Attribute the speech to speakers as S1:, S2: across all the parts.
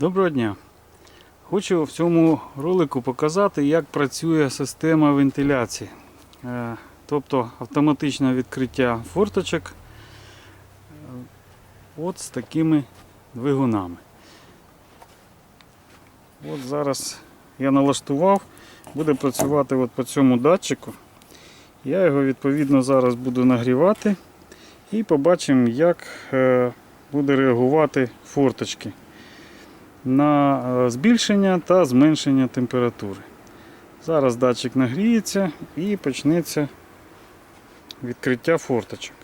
S1: Доброго дня! Хочу в цьому ролику показати, як працює система вентиляції, Е, тобто автоматичне відкриття форточок е, от з такими двигунами. От зараз я налаштував, буде працювати от по цьому датчику. Я його відповідно зараз буду нагрівати і побачимо, як е, буде реагувати форточки на е, збільшення та зменшення температури. Зараз датчик нагріється і почнеться відкриття форточок.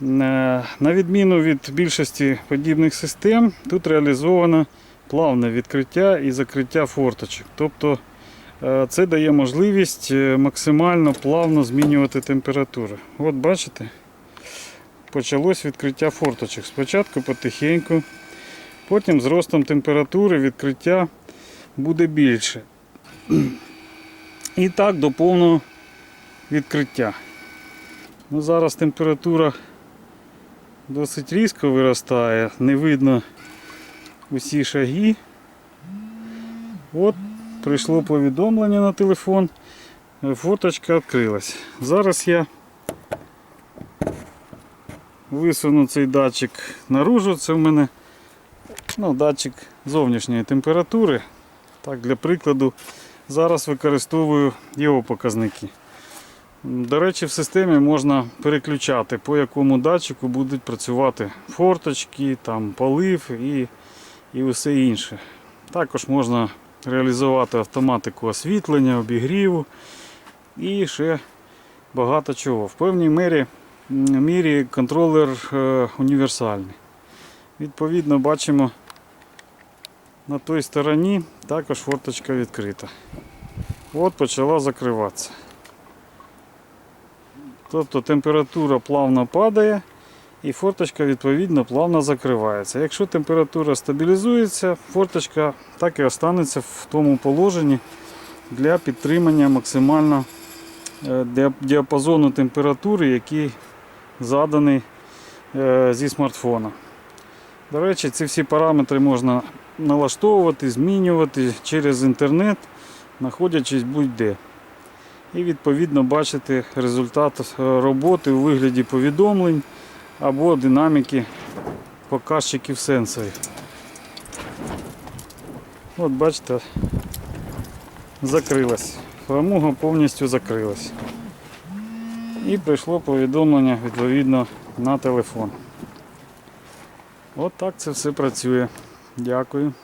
S1: На на відміну від більшості подібних систем, тут реалізовано плавне відкриття і закриття форточок. Тобто е, це дає можливість е, максимально плавно змінювати температуру. От бачите, почалось відкриття форточок. Спочатку потихеньку, потім з ростом температури відкриття буде більше. І так до повного відкриття. Ну, Зараз температура досить різко виростає, не видно усі шаги. От прийшло повідомлення на телефон, фоточка відкрилась. Зараз я висуну цей датчик наружу. Це в мене ну, датчик зовнішньої температури. Так, для прикладу, зараз використовую його показники. До речі, в системі можна переключати, по якому датчику будуть працювати форточки, там, полив і, і усе інше. Також можна реалізувати автоматику освітлення, обігріву і ще багато чого. В певній мірі, мірі контролер е, універсальний. Відповідно, бачимо на той стороні також форточка відкрита. От почала закриватися. Тобто температура плавно падає і форточка відповідно плавно закривається. Якщо температура стабілізується, форточка так і останеться в тому положенні для підтримання максимально е, діапазону температури, який заданий е, зі смартфона. До речі, ці всі параметри можна налаштовувати, змінювати через інтернет, знаходячись будь-де. І відповідно бачити результат е, роботи у вигляді повідомлень або динаміки показчиків сенсорів. От бачите, закрилась. Фрамуга повністю закрилась. І прийшло повідомлення відповідно на телефон. От так це все працює. Дякую.